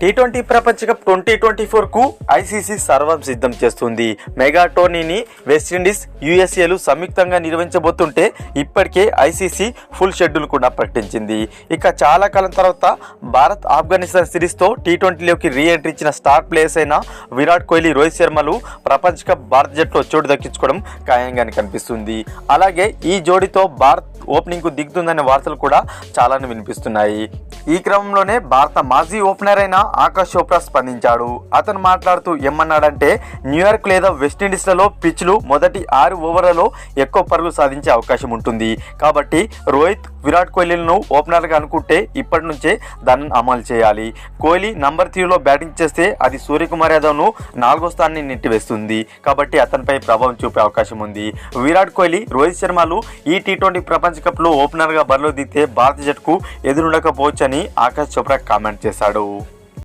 Tea twenty ప్రపంచ cup twenty twenty ఫోర్కు ICC సర్వం సిద్ధం చేస్తుంది. మెగా టోర్నీని వెస్టిండీస్ యుఎస్ఏలు సంయుక్తంగా నిర్వహించబోతుంటే ఇప్పటికే ఐసీసీ ఫుల్ షెడ్యూల్ కూడా ప్రకటించింది. ఇక చాలా కాలం తర్వాత భారత్ ఆఫ్ఘనిస్తాన్ సిరీస్తో టీ ట్వంటీలోకి రీ ఎంట్రీ ఇచ్చిన స్టార్ ప్లేయర్స్ అయిన విరాట్ కోహ్లీ రోహిత్ శర్మలు ప్రపంచ కప్ భారత జట్టులో చోటు దక్కించుకోవడం ఖాయంగానే కనిపిస్తుంది. అలాగే ఈ జోడీతో భారత్ ఓపెనింగ్కు దిగుతుందనే వార్తలు కూడా చాలానే వినిపిస్తున్నాయి. ఈ క్రమంలోనే భారత మాజీ ఓపెనర్ అయిన ఆకాష్ చోప్రా స్పందించాడు. అతను మాట్లాడుతూ ఏమన్నాడంటే న్యూయార్క్ లేదా వెస్టిండీస్లలో పిచ్లు మొదటి ఆరు ఓవర్లలో ఎక్కువ పరుగులు సాధించే అవకాశం ఉంటుంది. కాబట్టి రోహిత్ విరాట్ కోహ్లీలను ఓపెనర్గా అనుకుంటే ఇప్పటి నుంచే దాన్ని అమలు చేయాలి. కోహ్లీ నంబర్ త్రీలో బ్యాటింగ్ చేస్తే అది సూర్యకుమార్ యాదవ్ను నాలుగో స్థానాన్ని నెట్టివేస్తుంది కాబట్టి అతనిపై ప్రభావం చూపే అవకాశం ఉంది. విరాట్ కోహ్లీ రోహిత్ శర్మలు ఈ టీ ట్వంటీ ప్రపంచ కప్లో ఓపెనర్గా బరిలో దిగితే భారత జట్టుకు ఎదురుండకపోవచ్చని ఆకాష్ చోప్రా కామెంట్ చేశాడు.